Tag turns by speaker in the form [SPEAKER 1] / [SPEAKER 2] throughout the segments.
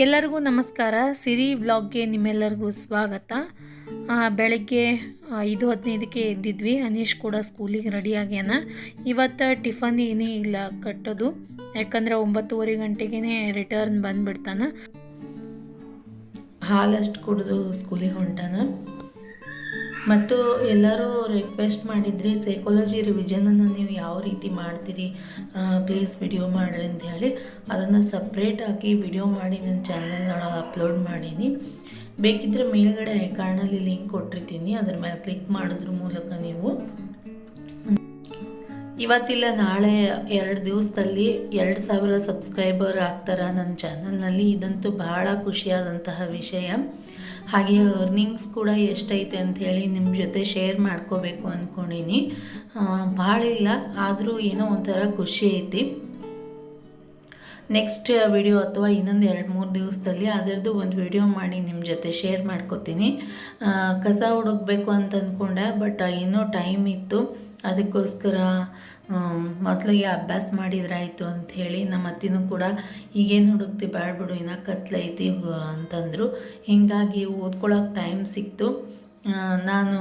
[SPEAKER 1] ಎಲ್ಲರಿಗೂ ನಮಸ್ಕಾರ. ಸಿರಿ ವ್ಲಾಗ್ಗೆ ನಿಮ್ಮೆಲ್ಲರಿಗೂ ಸ್ವಾಗತ. ಬೆಳಗ್ಗೆ ಐದು ಹದಿನೈದಕ್ಕೆ ಎದ್ದಿದ್ವಿ. ಅನೀಶ್ ಕೂಡ ಸ್ಕೂಲಿಗೆ ರೆಡಿ ಆಗ್ಯಾನ. ಇವತ್ತು ಟಿಫನ್ ಏನೇ ಇಲ್ಲ ಕಟ್ಟೋದು. ಯಾಕಂದರೆ ಒಂಬತ್ತುವರೆ ಗಂಟೆಗೇ ರಿಟರ್ನ್ ಬಂದುಬಿಡ್ತಾನ. ಹಾಲಷ್ಟು ಕುಡಿದು ಸ್ಕೂಲಿಗೆ ಹೊಂಟಾನ. ಮತ್ತು ಎಲ್ಲರೂ ರಿಕ್ವೆಸ್ಟ್ ಮಾಡಿದ್ರಿ ಸೈಕಾಲಜಿ ರಿವಿಷನನ್ನು ನೀವು ಯಾವ ರೀತಿ ಮಾಡ್ತೀರಿ? ಪ್ಲೀಸ್ ವಿಡಿಯೋ ಮಾಡಿರಿ ಅಂತ ಹೇಳಿ. ಅದನ್ನು ಸಪ್ರೇಟಾಗಿ ವಿಡಿಯೋ ಮಾಡಿ, ನನ್ನ ಚಾನಲ್ನೊಳಗೆ ಅಪ್ಲೋಡ್ ಮಾಡೀನಿ. ಬೇಕಿದ್ದರೆ ಮೇಲ್ಗಡೆ ಐಕಾರ್ನಲ್ಲಿ ಲಿಂಕ್ ಕೊಟ್ಟಿರ್ತೀನಿ. ಅದ್ರ ಮೇಲೆ ಕ್ಲಿಕ್ ಮಾಡೋದ್ರ ಮೂಲಕ ನೀವು ಇವತ್ತಿಲ್ಲ, ನಾಳೆ ಎರಡು ದಿವಸದಲ್ಲಿ ಎರಡು ಸಾವಿರ ಸಬ್ಸ್ಕ್ರೈಬರ್ ಆಗ್ತಾರ ನನ್ನ ಚಾನಲ್ನಲ್ಲಿ ಇದಂತೂ ಬಹಳ ಖುಷಿಯಾದಂತಹ ವಿಷಯ. ಹಾಗೆ ಅರ್ನಿಂಗ್ಸ್ ಕೂಡ ಎಷ್ಟೈತೆ ಅಂಥೇಳಿ ನಿಮ್ಮ ಜೊತೆ ಶೇರ್ ಮಾಡ್ಕೋಬೇಕು ಅಂದ್ಕೊಂಡೀನಿ ಭಾಳ ಇಲ್ಲ, ಆದರೂ ಏನೋ ಒಂಥರ ಖುಷಿ ಐತಿ. ನೆಕ್ಸ್ಟ್ ವಿಡಿಯೋ ಅಥವಾ ಇನ್ನೊಂದು ಎರಡು, ಮೂರು ದಿವಸದಲ್ಲಿ ಅದರದ್ದು ಒಂದು ವಿಡಿಯೋ ಮಾಡಿ ನಿಮ್ಮ ಜೊತೆ ಶೇರ್ ಮಾಡ್ಕೋತೀನಿ. ಕಸ ಹುಡುಕ್ಬೇಕು ಅಂತ ಅಂದ್ಕೊಂಡೆ ಬಟ್ ಇನ್ನೂ ಟೈಮ್ ಇತ್ತು. ಅದಕ್ಕೋಸ್ಕರ ಮೊದಲಿಗೆ ಅಭ್ಯಾಸ ಮಾಡಿದ್ರಾಯಿತು ಅಂಥೇಳಿ ನಮ್ಮ ಅತ್ತಿನೂ ಕೂಡ, ಈಗೇನು ಹುಡುಕ್ತಿ ಬೇಡ ಬಿಡು, ಇನ್ನು ಕತ್ಲೈತಿ ಅಂತಂದರು. ಹೀಗಾಗಿ ಓದ್ಕೊಳ್ಳೋಕೆ ಟೈಮ್ ಸಿಕ್ತು. ನಾನು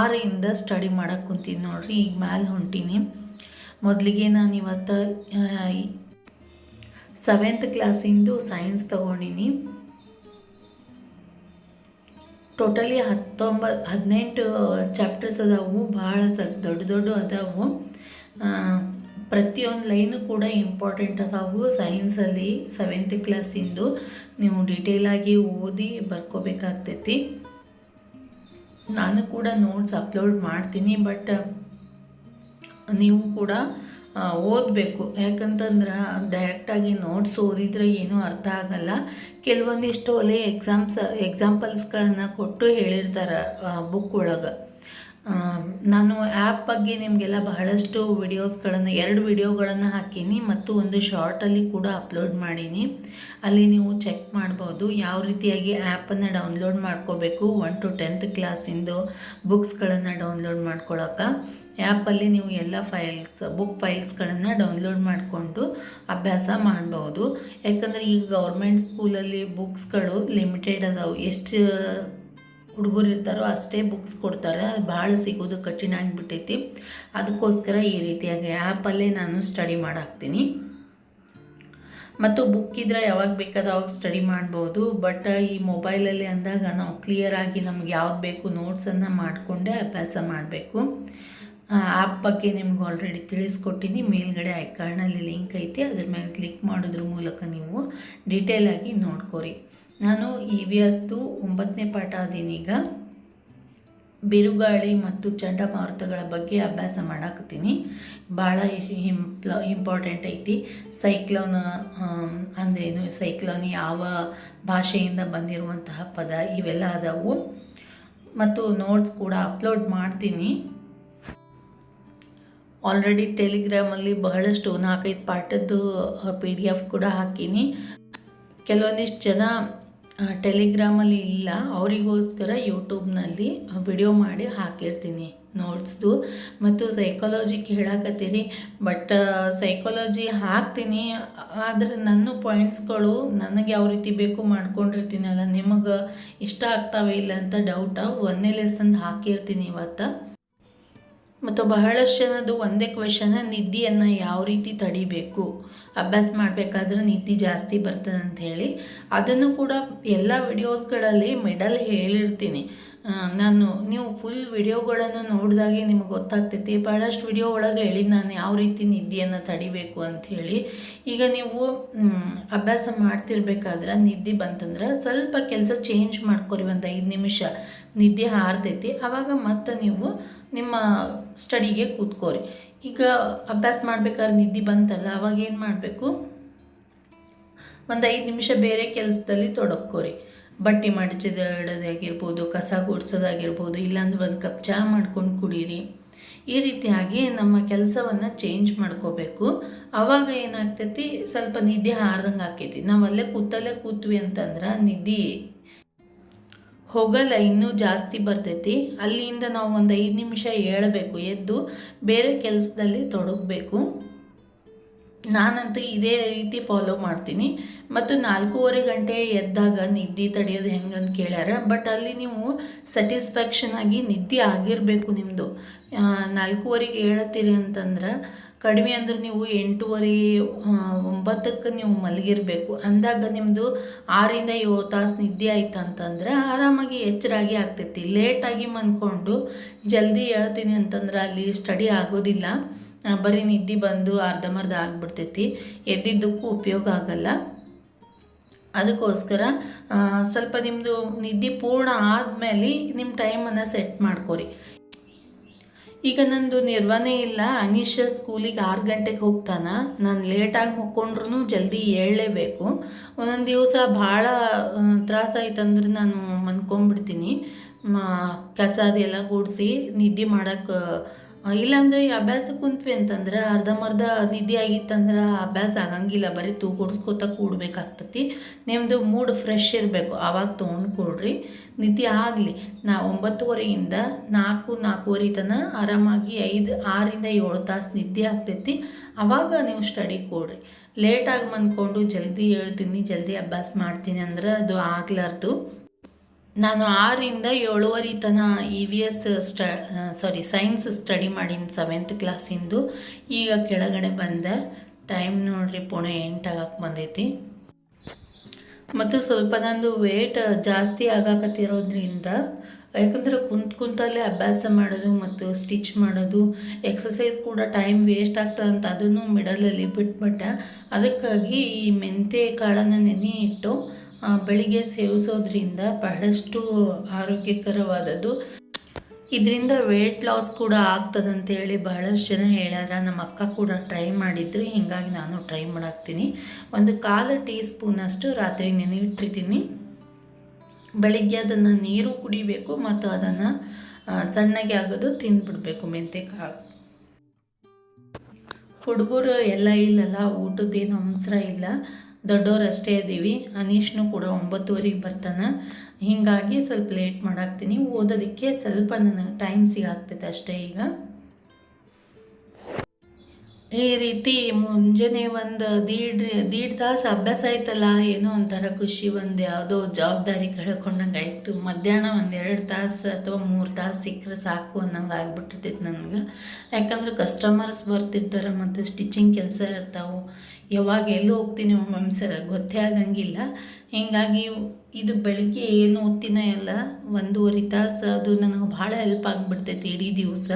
[SPEAKER 1] ಆರಿಂದ ಸ್ಟಡಿ ಮಾಡಕ್ಕೆ ಕುಂತೀನಿ ನೋಡ್ರಿ, ಈಗ ಮ್ಯಾಲೆ ಹೊಂಟೀನಿ. ಮೊದಲಿಗೆ ನಾನು ಇವತ್ತು ಸೆವೆಂತ್ ಕ್ಲಾಸಿಂದು ಸೈನ್ಸ್ ತಗೊಂಡಿನಿ. ಟೋಟಲಿ ಹತ್ತೊಂಬತ್ತು ಹದಿನೆಂಟು ಚಾಪ್ಟರ್ಸ್ ಅದಾವು, ಭಾಳ ಸ್ವಲ್ಪ ದೊಡ್ಡ ದೊಡ್ಡ ಅದಾವು. ಪ್ರತಿಯೊಂದು ಲೈನು ಕೂಡ ಇಂಪಾರ್ಟೆಂಟ್ ಅದಾವು ಸೈನ್ಸಲ್ಲಿ ಸೆವೆಂತ್ ಕ್ಲಾಸಿಂದು ನೀವು ಡೀಟೇಲಾಗಿ ಓದಿ ಬರ್ಕೋಬೇಕಾಗ್ತೈತಿ. ನಾನು ಕೂಡ ನೋಟ್ಸ್ ಅಪ್ಲೋಡ್ ಮಾಡ್ತೀನಿ ಬಟ್ ನೀವು ಕೂಡ ಓದಬೇಕು. ಯಾಕಂತಂದ್ರೆ ಡೈರೆಕ್ಟಾಗಿ ನೋಟ್ಸ್ ಓದಿದ್ರೆ ಏನೂ ಅರ್ಥ ಆಗಲ್ಲ. ಕೆಲವೊಂದಿಷ್ಟು ಒಲೆ ಎಕ್ಸಾಮ್ಸ್ ಎಕ್ಸಾಂಪಲ್ಸ್ಗಳನ್ನು ಕೊಟ್ಟು ಹೇಳಿರ್ತಾರೆ ಬುಕ್ ಒಳಗೆ. ನಾನು ಆ್ಯಪ್ ಬಗ್ಗೆ ನಿಮಗೆಲ್ಲ ಬಹಳಷ್ಟು ವಿಡಿಯೋಸ್ಗಳನ್ನು ಎರಡು ವಿಡಿಯೋಗಳನ್ನು ಹಾಕೀನಿ ಮತ್ತು ಒಂದು ಶಾರ್ಟಲ್ಲಿ ಕೂಡ ಅಪ್ಲೋಡ್ ಮಾಡೀನಿ. ಅಲ್ಲಿ ನೀವು ಚೆಕ್ ಮಾಡ್ಬೋದು ಯಾವ ರೀತಿಯಾಗಿ ಆ್ಯಪನ್ನು ಡೌನ್ಲೋಡ್ ಮಾಡ್ಕೋಬೇಕು ಒನ್ ಟು ಟೆಂತ್ ಕ್ಲಾಸಿಂದು ಬುಕ್ಸ್ಗಳನ್ನು ಡೌನ್ಲೋಡ್ ಮಾಡ್ಕೊಳಕ್ಕೆ ಆ್ಯಪಲ್ಲಿ ನೀವು ಎಲ್ಲ ಫೈಲ್ಸ್ ಬುಕ್ ಫೈಲ್ಸ್ಗಳನ್ನು ಡೌನ್ಲೋಡ್ ಮಾಡಿಕೊಂಡು ಅಭ್ಯಾಸ ಮಾಡ್ಬೋದು. ಯಾಕಂದರೆ ಈಗ ಗೌರ್ಮೆಂಟ್ ಸ್ಕೂಲಲ್ಲಿ ಬುಕ್ಸ್ಗಳು ಲಿಮಿಟೆಡ್ ಅದಾವೆ. ಎಷ್ಟು ಹುಡುಗರು ಇರ್ತಾರೋ ಅಷ್ಟೇ ಬುಕ್ಸ್ ಕೊಡ್ತಾರೆ. ಭಾಳ ಸಿಗೋದು ಕಠಿಣ ಆಗಿಬಿಟ್ಟೈತಿ ಅದಕ್ಕೋಸ್ಕರ ಈ ರೀತಿಯಾಗಿ ಆ್ಯಪಲ್ಲೇ ನಾನು ಸ್ಟಡಿ ಮಾಡಾಕ್ತೀನಿ. ಮತ್ತು ಬುಕ್ ಇದ್ರೆ ಯಾವಾಗ ಬೇಕಾದ ಅವಾಗ ಸ್ಟಡಿ ಮಾಡ್ಬೋದು. ಬಟ್ ಈ ಮೊಬೈಲಲ್ಲಿ ಅಂದಾಗ ನಾವು ಕ್ಲಿಯರಾಗಿ ನಮ್ಗೆ ಯಾವ್ದು ಬೇಕು ನೋಟ್ಸನ್ನು ಮಾಡಿಕೊಂಡೇ ಅಭ್ಯಾಸ ಮಾಡಬೇಕು. ಆ್ಯಪ್ ಬಗ್ಗೆ ನಿಮ್ಗೆ ಆಲ್ರೆಡಿ ತಿಳಿಸ್ಕೊಟ್ಟಿನಿ. ಮೇಲ್ಗಡೆ ಐಕಾರ್ನಲ್ಲಿ ಲಿಂಕ್ ಐತಿ. ಅದ್ರ ಮೇಲೆ ಕ್ಲಿಕ್ ಮಾಡೋದ್ರ ಮೂಲಕ ನೀವು ಡೀಟೇಲಾಗಿ ನೋಡ್ಕೊರಿ. ನಾನು ಇ ವಿ ಎಸ್ದು ಒಂಬತ್ತನೇ ಪಾಠ ಅದೀನೀಗ ಬಿರುಗಾಳಿ ಮತ್ತು ಚಂಡಮಾರುತಗಳ ಬಗ್ಗೆ ಅಭ್ಯಾಸ ಮಾಡಾಕತ್ತೀನಿ. ಭಾಳ ಇಂಪ್ಲ ಇಂಪಾರ್ಟೆಂಟ್ ಐತಿ. ಸೈಕ್ಲೋನ್ ಅಂದ್ರೇನು? ಸೈಕ್ಲೋನ್ ಯಾವ ಭಾಷೆಯಿಂದ ಬಂದಿರುವಂತಹ ಪದ ಇವೆಲ್ಲ ಅದಾವು. ಮತ್ತು ನೋಟ್ಸ್ ಕೂಡ ಅಪ್ಲೋಡ್ ಮಾಡ್ತೀನಿ. ಆಲ್ರೆಡಿ ಟೆಲಿಗ್ರಾಮಲ್ಲಿ ಬಹಳಷ್ಟು ನಾಲ್ಕೈದು ಪಾಠದ್ದು ಪಿ ಡಿ ಎಫ್ ಕೂಡ ಹಾಕೀನಿ. ಕೆಲವೊಂದಿಷ್ಟು ಜನ ಟೆಲಿಗ್ರಾಮಲ್ಲಿ ಇಲ್ಲ. ಅವರಿಗೋಸ್ಕರ ಯೂಟ್ಯೂಬ್ನಲ್ಲಿ ವಿಡಿಯೋ ಮಾಡಿ ಹಾಕಿರ್ತೀನಿ ನೋಟ್ಸ್ದು ಮತ್ತು ಸೈಕಾಲಜಿ ಹೇಳಕತ್ತೀರಿ ಬಟ್ ಸೈಕಾಲಜಿ ಹಾಕ್ತೀನಿ. ಆದರೆ ನನ್ನ ಪಾಯಿಂಟ್ಸ್ಗಳು ನನಗೆ ಯಾವ ರೀತಿ ಬೇಕು ಮಾಡ್ಕೊಂಡಿರ್ತೀನಲ್ಲ ನಿಮಗೆ ಇಷ್ಟ ಆಗ್ತಾವೆ ಇಲ್ಲ ಅಂತ ಡೌಟ ಒಂದನೇ ಲೆಸನ್ ಹಾಕಿರ್ತೀನಿ ಇವತ್ತು. ಮತ್ತು ಬಹಳಷ್ಟು ಜನದ್ದು ಒಂದೇ ಕ್ವೆಶನ ನಿದ್ದೆಯನ್ನು ಯಾವ ರೀತಿ ತಡಿಬೇಕು? ಅಭ್ಯಾಸ ಮಾಡಬೇಕಾದ್ರೆ ನಿದ್ದೆ ಜಾಸ್ತಿ ಬರ್ತದೆ ಅಂತ ಹೇಳಿ. ಅದನ್ನು ಕೂಡ ಎಲ್ಲ ವಿಡಿಯೋಸ್ಗಳಲ್ಲಿ ಮೆಡಲ್ ಹೇಳಿರ್ತೀನಿ. ನಾನು ನೀವು ಫುಲ್ ವಿಡಿಯೋಗಳನ್ನು ನೋಡಿದಾಗೆ ನಿಮಗೆ ಗೊತ್ತಾಗ್ತೈತಿ. ಭಾಳಷ್ಟು ವಿಡಿಯೋ ಒಳಗೆ ಹೇಳಿ ನಾನು ಯಾವ ರೀತಿ ನಿದ್ದೆಯನ್ನು ತಡಿಬೇಕು ಅಂಥೇಳಿ ಈಗ ನೀವು ಅಭ್ಯಾಸ ಮಾಡ್ತಿರ್ಬೇಕಾದ್ರೆ ನಿದ್ದೆ ಬಂತಂದ್ರೆ ಸ್ವಲ್ಪ ಕೆಲಸ ಚೇಂಜ್ ಮಾಡ್ಕೊರಿ. ಒಂದು ಐದು ನಿಮಿಷ ನಿದ್ದೆ ಹಾರ್ತೈತಿ ಆವಾಗ ಮತ್ತೆ ನೀವು ನಿಮ್ಮ ಸ್ಟಡಿಗೆ ಕೂತ್ಕೋರಿ. ಈಗ ಅಭ್ಯಾಸ ಮಾಡ್ಬೇಕಾದ್ರೆ ನಿದ್ದೆ ಬಂತಲ್ಲ, ಅವಾಗ ಏನು ಮಾಡಬೇಕು? ಒಂದು ಐದು ನಿಮಿಷ ಬೇರೆ ಕೆಲಸದಲ್ಲಿ ತೊಡಕ್ಕೋರಿ. ಬಟ್ಟೆ ಮಡಚಿದಾಗಿರ್ಬೋದು ಕಸ ಗುಡಿಸೋದಾಗಿರ್ಬೋದು, ಇಲ್ಲಾಂದ್ರೆ ಒಂದು ಕಪ್ ಚಹಾ ಮಾಡ್ಕೊಂಡು ಕುಡೀರಿ. ಈ ರೀತಿಯಾಗಿ ನಮ್ಮ ಕೆಲಸವನ್ನು ಚೇಂಜ್ ಮಾಡ್ಕೋಬೇಕು. ಆವಾಗ ಏನಾಗ್ತೈತಿ? ಸ್ವಲ್ಪ ನಿದ್ದೆ ಹಾರ್ದಂಗೆ ಆಕೈತಿ. ನಾವು ಅಲ್ಲೇ ಕೂತಲ್ಲೇ ಕೂತ್ವಿ ಅಂತಂದ್ರೆ ನಿದ್ದೆ ಹೋಗಲ್ಲ ಇನ್ನೂ ಜಾಸ್ತಿ ಬರ್ತೈತಿ. ಅಲ್ಲಿಂದ ನಾವು ಒಂದು ಐದು ನಿಮಿಷ ಏಳಬೇಕು, ಎದ್ದು ಬೇರೆ ಕೆಲಸದಲ್ಲಿ ತೊಡಗಬೇಕು. ನಾನಂತೂ ಇದೇ ರೀತಿ ಫಾಲೋ ಮಾಡ್ತೀನಿ. ಮತ್ತು ನಾಲ್ಕೂವರೆ ಗಂಟೆ ಎದ್ದಾಗ ನಿದ್ದೆ ತಡೆಯೋದು ಹೆಂಗಂತ ಕೇಳ್ಯಾರ. ಬಟ್ ಅಲ್ಲಿ ನೀವು ಸ್ಯಾಟಿಸ್ಫ್ಯಾಕ್ಷನ್ ಆಗಿ ನಿದ್ದೆ ಆಗಿರಬೇಕು ನಿಮ್ಮದು ನಾಲ್ಕೂವರೆಗೆ ಹೇಳತ್ತೀರಿ ಅಂತಂದ್ರೆ ಕಡಿಮೆ ಅಂದ್ರೆ ನೀವು ಎಂಟೂವರೆ ಒಂಬತ್ತಕ್ಕೆ ನೀವು ಮಲಗಿರಬೇಕು. ಅಂದಾಗ ನಿಮ್ಮದು ಆರಿಂದ ಏಳು ತಾಸು ನಿದ್ದೆ ಆಯ್ತು ಅಂತಂದ್ರೆ ಆರಾಮಾಗಿ ಎಚ್ಚರಾಗಿ ಆಗ್ತೈತಿ. ಲೇಟಾಗಿ ಮನ್ಕೊಂಡು ಜಲ್ದಿ ಹೇಳ್ತೀನಿ ಅಂತಂದ್ರೆ ಅಲ್ಲಿ ಸ್ಟಡಿ ಆಗೋದಿಲ್ಲ. ಬರೀ ನಿದ್ದೆ ಬಂದು ಅರ್ಧಂಬರ್ಧ ಆಗಿಬಿಡ್ತೈತಿ. ಎದ್ದಿದ್ದಕ್ಕೂ ಉಪಯೋಗ ಆಗಲ್ಲ. ಅದಕ್ಕೋಸ್ಕರ ಸ್ವಲ್ಪ ನಿಮ್ಮದು ನಿದ್ದೆ ಪೂರ್ಣ ಆದಮೇಲೆ ನಿಮ್ಮ ಟೈಮನ್ನು ಸೆಟ್ ಮಾಡ್ಕೊರಿ. ಈಗ ನಂದು ನಿರ್ವಹಣೆ ಇಲ್ಲ. ಅನೀಶ ಸ್ಕೂಲಿಗೆ ಆರು ಗಂಟೆಗೆ ಹೋಗ್ತಾನ. ನಾನು ಲೇಟಾಗಿ ಹೋಗ್ಕೊಂಡ್ರು ಜಲ್ದಿ ಹೇಳಲೇಬೇಕು ಒಂದೊಂದು ದಿವಸ ಭಾಳ ತ್ರಾಸಾಯ್ತಂದ್ರೆ ನಾನು ಮನ್ಕೊಂಬಿಡ್ತೀನಿ. ಕಸ ಅದೆಲ್ಲ ಗುಡಿಸಿ ನಿದ್ದೆ ಮಾಡೋಕ್ಕೆ ಇಲ್ಲಾಂದರೆ ಈ ಅಭ್ಯಾಸ ಕುಂತ್ವಿ ಅಂತಂದ್ರೆ ಅರ್ಧಂಬರ್ಧ ನಿದ್ದೆ ಆಗಿತ್ತಂದ್ರೆ ಅಭ್ಯಾಸ ಆಗಂಗಿಲ್ಲ. ಬರೀ ತೂಗುಡ್ಸ್ಕೊತ ಕೂಡ್ಬೇಕಾಗ್ತತಿ. ನಿಮ್ಮದು ಮೂಡ್ ಫ್ರೆಶ್ ಇರಬೇಕು. ಆವಾಗ ತೊಗೊಂಡು ಕೊಡ್ರಿ. ನಿದ್ದೆ ಆಗಲಿ. ನಾ ಒಂಬತ್ತುವರೆಯಿಂದ ನಾಲ್ಕು, ನಾಲ್ಕೂವರೆ ತನಕ ಆರಾಮಾಗಿ ಐದು, ಆರಿಂದ ಏಳು ತಾಸು ನಿದ್ದೆ ಆಗ್ತೈತಿ. ಆವಾಗ ನೀವು ಸ್ಟಡಿ ಕೊಡ್ರಿ. ಲೇಟಾಗಿ ಮನ್ಕೊಂಡು ಜಲ್ದಿ ಹೇಳ್ತೀನಿ, ಜಲ್ದಿ ಅಭ್ಯಾಸ ಮಾಡ್ತೀನಿ ಅಂದ್ರೆ ಅದು ಆಗ್ಲಾರ್ದು. ನಾನು ಆರಿಂದ ಏಳುವರೆ ತನ ಇ ವಿ ಎಸ್ ಸ್ಟ ಸಾರಿ ಸೈನ್ಸ್ ಸ್ಟಡಿ ಮಾಡೀನಿ ಸೆವೆಂತ್ ಕ್ಲಾಸಿಂದು ಈಗ ಕೆಳಗಡೆ ಬಂದೆ ಟೈಮ್ ನೋಡ್ರಿ, ಪುಣೆ ಎಂಟಾಗಕ್ಕೆ ಬಂದೈತಿ. ಮತ್ತು ಸ್ವಲ್ಪ ನಂದು ವೇಟ್ ಜಾಸ್ತಿ ಆಗಾಕತ್ತಿರೋದ್ರಿಂದ, ಯಾಕಂದ್ರೆ ಕುಂತ ಕುಂತಲ್ಲೇ ಅಭ್ಯಾಸ ಮಾಡೋದು ಮತ್ತು ಸ್ಟಿಚ್ ಮಾಡೋದು ಎಕ್ಸಸೈಸ್ ಕೂಡ ಟೈಮ್ ವೇಸ್ಟ್ ಆಗ್ತದಂತ ಅದನ್ನು ಮಿಡಲಲ್ಲಿ ಬಿಟ್ಬಿಟ್ಟೆ. ಅದಕ್ಕಾಗಿ ಈ ಮೆಂತೆ ಕಾಳನ್ನು ನೆನೆ ಇಟ್ಟು ಬೆಳಿಗ್ಗೆ ಸೇವಿಸೋದ್ರಿಂದ ಬಹಳಷ್ಟು ಆರೋಗ್ಯಕರವಾದದ್ದು. ಇದರಿಂದ ವೇಟ್ ಲಾಸ್ ಕೂಡ ಆಗ್ತದಂತೇಳಿ ಬಹಳಷ್ಟು ಜನ ಹೇಳ್ಯಾರ. ನಮ್ಮ ಅಕ್ಕ ಕೂಡ ಟ್ರೈ ಮಾಡಿದ್ರು. ಹೀಗಾಗಿ ನಾನು ಟ್ರೈ ಮಾಡಾಕ್ತೀನಿ. ಒಂದು ಕಾಲು ಟೀ ಸ್ಪೂನಷ್ಟು ರಾತ್ರಿ ನೆನೆಯಿಟ್ಟಿರ್ತೀನಿ ಬೆಳಿಗ್ಗೆ ಅದನ್ನು ನೀರು ಕುಡಿಬೇಕು ಮತ್ತು ಅದನ್ನು ಸಣ್ಣಗೆ ಆಗೋದು ತಿಂದ್ಬಿಡ್ಬೇಕು ಮೆಂತೆಕಾಳು. ಹುಡುಗರು ಎಲ್ಲ ಇಲ್ಲಲ್ಲ, ಊಟದ್ದೇನು ಅಂಸರ ಇಲ್ಲ. ದೊಡ್ಡವ್ರು ಅಷ್ಟೇ ಇದ್ದೀವಿ. ಅನೀಶ್ನು ಕೂಡ ಒಂಬತ್ತುವರೆಗೆ ಬರ್ತಾನೆ. ಹೀಗಾಗಿ ಸ್ವಲ್ಪ ಲೇಟ್ ಮಾಡಾಕ್ತೀನಿ. ಓದೋದಕ್ಕೆ ಸ್ವಲ್ಪ ನನಗೆ ಟೈಮ್ ಸಿಗಾಗ್ತೈತೆ ಅಷ್ಟೇ ಈಗ. ಈ ರೀತಿ ಮುಂಜಾನೆ ಒಂದು ದೀಡ್ ದೀಡ್ ತಾಸು ಅಭ್ಯಾಸ ಆಯ್ತಲ್ಲ, ಏನೋ ಒಂಥರ ಖುಷಿ ಒಂದು ಯಾವುದೋ ಜವಾಬ್ದಾರಿ ಕಳ್ಕೊಂಡಂಗೆ ಆಯಿತು ಮಧ್ಯಾಹ್ನ ಒಂದು ಎರಡು ತಾಸು ಅಥವಾ ಮೂರು ತಾಸು ಸಿಕ್ಕರೆ ಸಾಕು ಅನ್ನೋಂಗೆ ಆಗಿಬಿಟ್ಟಿರ್ತೈತೆ ನನಗೆ. ಯಾಕಂದ್ರೆ ಕಸ್ಟಮರ್ಸ್ ಬರ್ತಿರ್ತಾರೆ ಮತ್ತು ಸ್ಟಿಚಿಂಗ್ ಕೆಲಸ ಇರ್ತಾವೆ. ಯಾವಾಗ ಎಲ್ಲೂ ಹೋಗ್ತೀನಿ ಒಮ್ಮೊಮ್ಮೆ ಸರ, ಗೊತ್ತೇ ಆಗಂಗಿಲ್ಲ. ಹೀಗಾಗಿ ಇದು ಬೆಳಿಗ್ಗೆ ಏನು ಓದ್ತೀನ ಎಲ್ಲ ಒಂದೂವರೆ ತಾಸು ಅದು ನನಗೆ ಭಾಳ ಹೆಲ್ಪ್ ಆಗಿಬಿಡ್ತೈತಿ ಇಡೀ ದಿವಸ.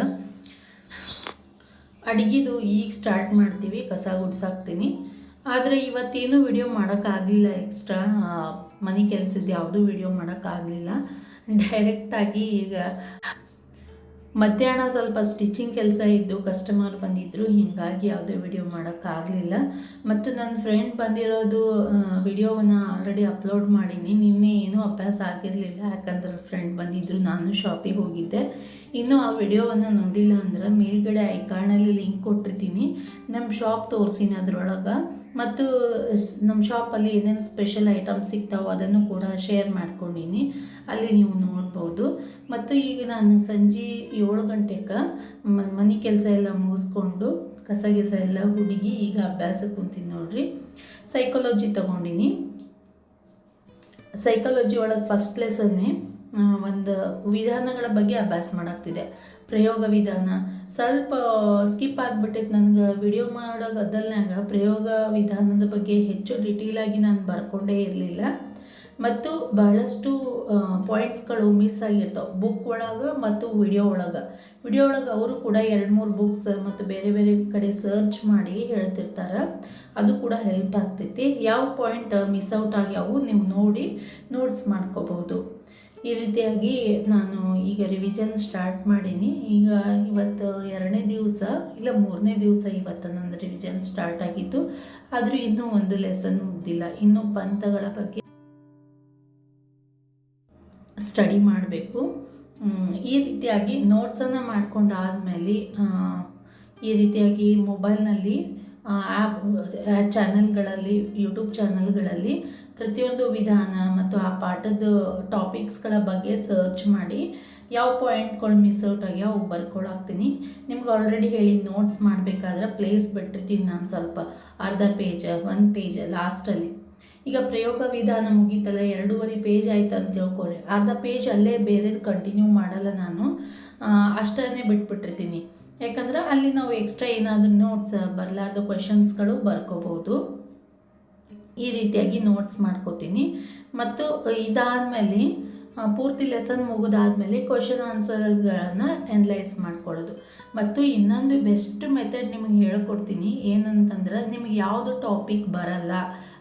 [SPEAKER 1] ಅಡುಗೆದು ಈಗ ಸ್ಟಾರ್ಟ್ ಮಾಡ್ತೀವಿ, ಕಸ ಗುಡ್ಸಾಕ್ತೀನಿ. ಆದರೆ ಇವತ್ತೇನು ವಿಡಿಯೋ ಮಾಡೋಕ್ಕಾಗಲಿಲ್ಲ ಎಕ್ಸ್ಟ್ರಾ ಮನೆ ಕೆಲಸದ ಯಾವುದೂ ವಿಡಿಯೋ ಮಾಡೋಕ್ಕಾಗಲಿಲ್ಲ. ಡೈರೆಕ್ಟಾಗಿ ಈಗ ಮಧ್ಯಾಹ್ನ ಸ್ವಲ್ಪ ಸ್ಟಿಚಿಂಗ್ ಕೆಲಸ ಇದ್ದು ಕಸ್ಟಮರ್ ಬಂದಿದ್ದರು ಹೀಗಾಗಿ ಯಾವುದೇ ವಿಡಿಯೋ ಮಾಡೋಕ್ಕಾಗಲಿಲ್ಲ. ಮತ್ತು ನನ್ನ ಫ್ರೆಂಡ್ ಬಂದಿರೋದು ವಿಡಿಯೋವನ್ನು ಆಲ್ರೆಡಿ ಅಪ್ಲೋಡ್ ಮಾಡೀನಿ. ನಿನ್ನೆ ಏನೂ ಅಭ್ಯಾಸ ಆಗಿರಲಿಲ್ಲ, ಯಾಕಂದ್ರೆ ಫ್ರೆಂಡ್ ಬಂದಿದ್ದರು ನಾನು ಶಾಪಿಗೆ ಹೋಗಿದ್ದೆ. ಇನ್ನೂ ಆ ವಿಡಿಯೋವನ್ನು ನೋಡಿಲ್ಲ ಅಂದ್ರೆ ಮೇಲ್ಗಡೆ ಐಕಾಣಲ್ಲಿ ಲಿಂಕ್ ಕೊಟ್ಟಿರ್ತೀನಿ. ನಮ್ಮ ಶಾಪ್ ತೋರಿಸಿನಿ ಅದರೊಳಗೆ. ಮತ್ತು ನಮ್ಮ ಶಾಪಲ್ಲಿ ಏನೇನು ಸ್ಪೆಷಲ್ ಐಟಮ್ಸ್ ಸಿಗ್ತಾವೋ ಅದನ್ನು ಕೂಡ ಶೇರ್ ಮಾಡ್ಕೊಂಡಿನಿ. ಅಲ್ಲಿ ನೀವು ನೋಡ್ಬೋದು. ಮತ್ತು ಈಗ ನಾನು ಸಂಜೆ ಏಳು ಗಂಟೆಗೆ ಮನೆ ಕೆಲಸ ಎಲ್ಲ ಮುಗಿಸ್ಕೊಂಡು ಕಸ ಗಿಸ ಎಲ್ಲ ಹುಡುಗಿ ಈಗ ಅಭ್ಯಾಸ ಕುಂತೀನಿ ನೋಡ್ರಿ. ಸೈಕಾಲಜಿ ತಗೊಂಡಿನಿ. ಸೈಕಾಲಜಿ ಒಳಗೆ ಫಸ್ಟ್ ಲೆಸನ್ನೇ ಒಂದು ವಿಧಾನಗಳ ಬಗ್ಗೆ ಅಭ್ಯಾಸ ಮಾಡಾಕ್ತಿದೆ ಪ್ರಯೋಗ ವಿಧಾನ. ಸ್ವಲ್ಪ ಸ್ಕಿಪ್ ಆಗಿಬಿಟ್ಟೈತೆ ನನಗೆ ವಿಡಿಯೋ ಮಾಡೋ ಪ್ರಯೋಗ ವಿಧಾನದ ಬಗ್ಗೆ ಹೆಚ್ಚು ಡಿಟೇಲಾಗಿ ನಾನು ಬರ್ಕೊಂಡೇ ಇರಲಿಲ್ಲ. ಮತ್ತು ಬಹಳಷ್ಟು ಪಾಯಿಂಟ್ಸ್ಗಳು ಮಿಸ್ ಆಗಿರ್ತಾವೆ. ಬುಕ್ ಒಳಗೆ ಮತ್ತು ವಿಡಿಯೋ ಒಳಗೆ. ವಿಡಿಯೋ ಒಳಗೆ ಅವರು ಕೂಡ ಎರಡು ಮೂರು ಬುಕ್ಸ್ ಮತ್ತು ಬೇರೆ ಬೇರೆ ಕಡೆ ಸರ್ಚ್ ಮಾಡಿ ಹೇಳ್ತಿರ್ತಾರೆ. ಅದು ಕೂಡ ಹೆಲ್ಪ್ ಆಗ್ತೈತಿ. ಯಾವ ಪಾಯಿಂಟ್ ಮಿಸ್ ಔಟ್ ಆಗ್ಯಾವು ನೀವು ನೋಡಿ ನೋಟ್ಸ್ ಮಾಡ್ಕೋಬಹುದು. ಈ ರೀತಿಯಾಗಿ ನಾನು ಈಗ ರಿವಿಷನ್ ಸ್ಟಾರ್ಟ್ ಮಾಡೀನಿ. ಈಗ ಇವತ್ತು ಎರಡನೇ ದಿವಸ ಇಲ್ಲ ಮೂರನೇ ದಿವಸ ಇವತ್ತು ನನ್ನ ರಿವಿಷನ್ ಸ್ಟಾರ್ಟ್ ಆಗಿತ್ತು. ಆದರೂ ಇನ್ನೂ ಒಂದು ಲೆಸನ್ ಮುಗ್ದಿಲ್ಲ. ಇನ್ನೂ ಪಂಥಗಳ ಬಗ್ಗೆ ಸ್ಟಡಿ ಮಾಡಬೇಕು. ಈ ರೀತಿಯಾಗಿ ನೋಟ್ಸನ್ನು ಮಾಡ್ಕೊಂಡಾದ್ಮೇಲೆ ಈ ರೀತಿಯಾಗಿ ಮೊಬೈಲ್ನಲ್ಲಿ ಆ್ಯಪ್ ಚಾನಲ್ಗಳಲ್ಲಿ ಯೂಟ್ಯೂಬ್ ಚಾನಲ್ಗಳಲ್ಲಿ ಪ್ರತಿಯೊಂದು ವಿಧಾನ ಮತ್ತು ಆ ಪಾಠದ ಟಾಪಿಕ್ಸ್ಗಳ ಬಗ್ಗೆ ಸರ್ಚ್ ಮಾಡಿ ಯಾವ ಪಾಯಿಂಟ್ಗಳು ಮಿಸ್ ಔಟ್ ಆಗಿ ಅವು ಬರ್ಕೊಳಾಕ್ತೀನಿ. ನಿಮ್ಗೆ ಆಲ್ರೆಡಿ ಹೇಳಿ ನೋಟ್ಸ್ ಮಾಡಬೇಕಾದ್ರೆ ಪ್ಲೇಸ್ ಬಿಟ್ಟಿರ್ತೀನಿ ನಾನು ಸ್ವಲ್ಪ ಅರ್ಧ ಪೇಜ ಒಂದು ಪೇಜ ಲಾಸ್ಟಲ್ಲಿ ಈಗ ಪ್ರಯೋಗ ವಿಧಾನ ಮುಗೀತಲ್ಲ, ಎರಡೂವರೆ ಪೇಜ್ ಆಯ್ತು ಅಂತ ತಿಳ್ಕೊರಿ ಅರ್ಧ ಪೇಜ್ ಅಲ್ಲೇ ಬೇರೆದು ಕಂಟಿನ್ಯೂ ಮಾಡಲ್ಲ ನಾನು. ಅಷ್ಟನ್ನೇ ಬಿಟ್ಬಿಟ್ಟಿರ್ತೀನಿ. ಯಾಕಂದ್ರೆ ಅಲ್ಲಿ ನಾವು ಎಕ್ಸ್ಟ್ರಾ ಏನಾದರೂ ನೋಟ್ಸ್ ಬರಲಾರ್ದ ಕ್ವಶನ್ಸ್ಗಳು ಬರ್ಕೋಬೋದು. ಈ ರೀತಿಯಾಗಿ ನೋಟ್ಸ್ ಮಾಡ್ಕೋತೀನಿ. ಮತ್ತು ಇದಾದಮೇಲೆ ಪೂರ್ತಿ ಲೆಸನ್ ಮುಗಿದಾದ್ಮೇಲೆ ಕ್ವಶನ್ ಆನ್ಸರ್ಗಳನ್ನು ಎನ್ಲೈಸ್ ಮಾಡ್ಕೊಳ್ಳೋದು. ಮತ್ತು ಇನ್ನೊಂದು ಬೆಸ್ಟ್ ಮೆಥಡ್ ನಿಮಗೆ ಹೇಳ್ಕೊಡ್ತೀನಿ, ಏನಂತಂದ್ರೆ ನಿಮಗೆ ಯಾವುದು ಟಾಪಿಕ್ ಬರಲ್ಲ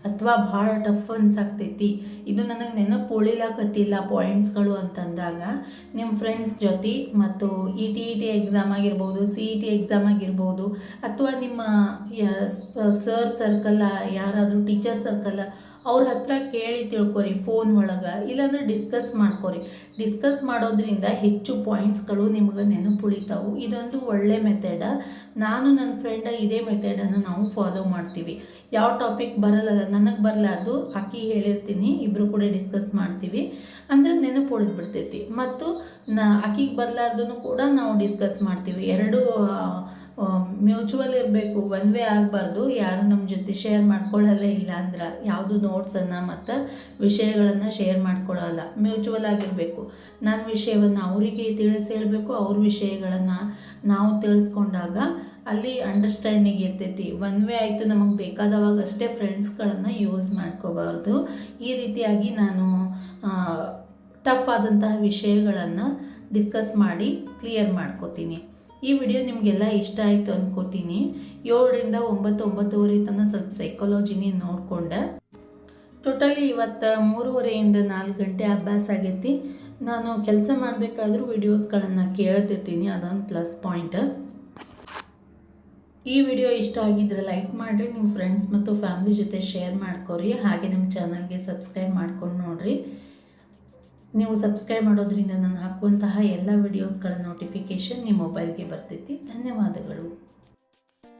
[SPEAKER 1] ಅಥವಾ ಭಾಳ ಟಫ್ ಅನ್ಸಾಕ್ತೈತಿ, ಇದು ನನಗೆ ನೆನಪು ಉಳಿಲಾಕತ್ತಿಲ್ಲ ಪಾಯಿಂಟ್ಸ್ಗಳು ಅಂತಂದಾಗ ನಿಮ್ಮ ಫ್ರೆಂಡ್ಸ್ ಜೊತೆ ಮತ್ತು E T E T exam ಆಗಿರ್ಬೋದು ಸಿ ಇ ಟಿ ಎಕ್ಸಾಮ್ ಆಗಿರ್ಬೋದು, ಅಥವಾ ನಿಮ್ಮ ಸರ್ ಸರ್ಕಲ್ಲ ಯಾರಾದರೂ ಟೀಚರ್ ಸರ್ಕಲ್ ಅವ್ರ ಹತ್ರ ಕೇಳಿ ತಿಳ್ಕೊರಿ ಫೋನ್ ಒಳಗೆ, ಇಲ್ಲಾಂದ್ರೆ ಡಿಸ್ಕಸ್ ಮಾಡ್ಕೊರಿ. ಡಿಸ್ಕಸ್ ಮಾಡೋದ್ರಿಂದ ಹೆಚ್ಚು ಪಾಯಿಂಟ್ಸ್ಗಳು ನಿಮ್ಗೆ ನೆನಪುಳಿತಾವು. ಇದೊಂದು ಒಳ್ಳೆ ಮೆಥಡ ನಾನು ನನ್ನ ಫ್ರೆಂಡ ಇದೇ ಮೆಥಡನ್ನು ನಾವು ಫಾಲೋ ಮಾಡ್ತೀವಿ. ಯಾವ ಟಾಪಿಕ್ ಬರಲ್ಲ, ನನಗೆ ಬರಲಾರ್ದು ಆಕಿ ಹೇಳಿರ್ತೀನಿ ಇಬ್ಬರು ಕೂಡ ಡಿಸ್ಕಸ್ ಮಾಡ್ತೀವಿ. ಅಂದರೆ ನೆನಪು ಬಿಡ್ತೈತಿ. ಮತ್ತು ನಾ ಆಕಿಗೆ ಬರಲಾರ್ದು ಕೂಡ ನಾವು ಡಿಸ್ಕಸ್ ಮಾಡ್ತೀವಿ. ಎರಡು ಮ್ಯೂಚುವಲ್ ಇರಬೇಕು ಒನ್ ವೇ ಆಗಬಾರ್ದು, ಯಾರು ನಮ್ಮ ಜೊತೆ ಶೇರ್ ಮಾಡ್ಕೊಳ್ಳಲ್ಲ ಇಲ್ಲ ಅಂದ್ರೆ ಯಾವುದು ನೋಟ್ಸನ್ನು ಮತ್ತು ವಿಷಯಗಳನ್ನು ಶೇರ್ ಮಾಡ್ಕೊಳ್ಳಲ್ಲ ಮ್ಯೂಚುವಲ್ ಆಗಿರಬೇಕು. ನನ್ನ ವಿಷಯವನ್ನು ಅವರಿಗೆ ತಿಳಿಸಿ ಹೇಳಬೇಕು, ಅವ್ರ ವಿಷಯಗಳನ್ನು ನಾವು ತಿಳಿಸ್ಕೊಂಡಾಗ ಅಲ್ಲಿ ಅಂಡರ್ಸ್ಟ್ಯಾಂಡಿಂಗ್ ಇರ್ತೈತಿ. ಒನ್ ವೇ ಆಯಿತು ನಮಗೆ ಬೇಕಾದವಾಗ ಅಷ್ಟೇ ಫ್ರೆಂಡ್ಸ್ಗಳನ್ನು ಯೂಸ್ ಮಾಡ್ಕೋಬಾರ್ದು. ಈ ರೀತಿಯಾಗಿ ನಾನು ಟಫ್ ಆದಂತಹ ವಿಷಯಗಳನ್ನು ಡಿಸ್ಕಸ್ ಮಾಡಿ ಕ್ಲಿಯರ್ ಮಾಡ್ಕೋತೀನಿ. ಈ ವಿಡಿಯೋ ನಿಮಗೆಲ್ಲ ಇಷ್ಟ ಆಯಿತು ಅಂದ್ಕೋತೀನಿ ಏಳರಿಂದ ಒಂಬತ್ತು ಒಂಬತ್ತುವರೆ ತನಕ ಸ್ವಲ್ಪ ಸೈಕಾಲಜಿನೇ ನೋಡಿಕೊಂಡೆ. ಟೋಟಲಿ ಇವತ್ತು ಮೂರುವರೆಯಿಂದ ನಾಲ್ಕು ಗಂಟೆ ಅಭ್ಯಾಸ ಆಗೈತಿ. ನಾನು ಕೆಲಸ ಮಾಡಬೇಕಾದ್ರೂ ವಿಡಿಯೋಸ್ಗಳನ್ನು ಕೇಳ್ತಿರ್ತೀನಿ, ಅದೊಂದು ಪ್ಲಸ್ ಪಾಯಿಂಟ್ ಈ ವಿಡಿಯೋ ಇಷ್ಟ ಆಗಿದ್ರೆ ಲೈಕ್ ಮಾಡಿರಿ ನಿಮ್ಮ ಫ್ರೆಂಡ್ಸ್ ಮತ್ತು ಫ್ಯಾಮ್ಲಿ ಜೊತೆ ಶೇರ್ ಮಾಡ್ಕೊರಿ. ಹಾಗೆ ನಮ್ಮ ಚಾನಲ್ಗೆ ಸಬ್ಸ್ಕ್ರೈಬ್ ಮಾಡ್ಕೊಂಡು ನೋಡಿರಿ. ನೀವು ಸಬ್ಸ್ಕ್ರೈಬ್ ಮಾಡೋದ್ರಿಂದ ನಾನು ಹಾಕುವಂತಹ ಎಲ್ಲ ವಿಡಿಯೋಸ್ಗಳ ನೋಟಿಫಿಕೇಷನ್ ನಿಮ್ಮ ಮೊಬೈಲ್ಗೆ ಬರ್ತೈತಿ. ಧನ್ಯವಾದಗಳು.